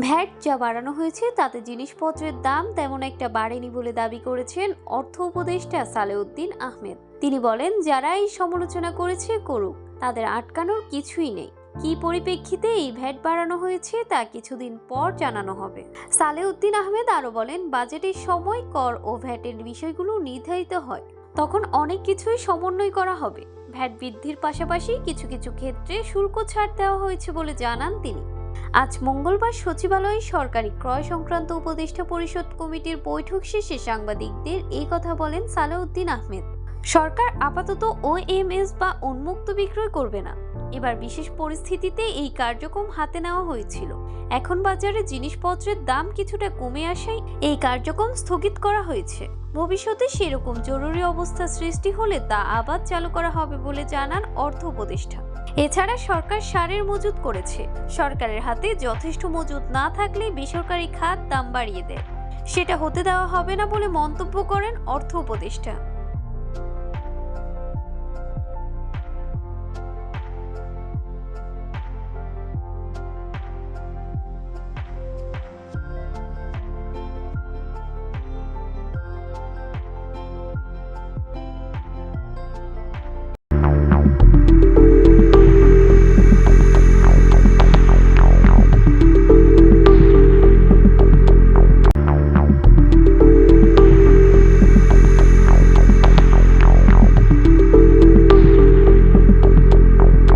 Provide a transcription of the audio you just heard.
VAT যা বাড়ানো হয়েছে, তাতে জিনিসপত্রের দাম তেমন একটা বাড়েনি বলে দাবি করেছেন অর্থ উপদেষ্টা সালেউদ্দিন আহমেদ। তিনি বলেন, যারা এই সমালোচনা করেছে, করুক। তাদের আটকানোর কিছুই নেই। কি পরিপ্রেক্ষিতে এই ভ্যাট বাড়ানো হয়েছে, তা কিছুদিন পর জানানো হবে। সালেউদ্দিন আহমেদ আরও বলেন, বাজেটের সময় কর ও ভ্যাটের বিষয়গুলো নির্ধারিত হয়। তখন অনেক কিছুই সমন্বয় করা হবে। ভ্যাট বৃদ্ধির পাশাপাশি কিছু কিছু ক্ষেত্রে শুল্ক ছাড় দেওয়া হয়েছে বলে জানান তিনি। আজ মঙ্গলবার সচিবালয়ে সরকারি ক্রয় সংক্রান্ত উপদেষ্টা পরিষদ কমিটির বৈঠক শেষে সাংবাদিকদের এই কথা বলেন সালাউদ্দিন আহমেদ। সরকার আপাতত ওএমএস বা উন্মুক্ত বিক্রয় করবে না। এবার বিশেষ পরিস্থিতিতে এই কার্যক্রম হাতে নেওয়া হয়েছিল। এখন বাজারে জিনিসপত্রের দাম কিছুটা কমে আসায় এই কার্যক্রম স্থগিত করা হয়েছে। ভবিষ্যতে সেরকম জরুরি অবস্থা সৃষ্টি হলে তা আবার চালু করা হবে বলে জানান অর্থ উপদেষ্টা। এছাড়া সরকার সারের মজুত করেছে। সরকারের হাতে যথেষ্ট মজুত না থাকলে বেসরকারি খাত দাম বাড়িয়ে দেয়। সেটা হতে দেওয়া হবে না বলে মন্তব্য করেন অর্থ উপদেষ্টা।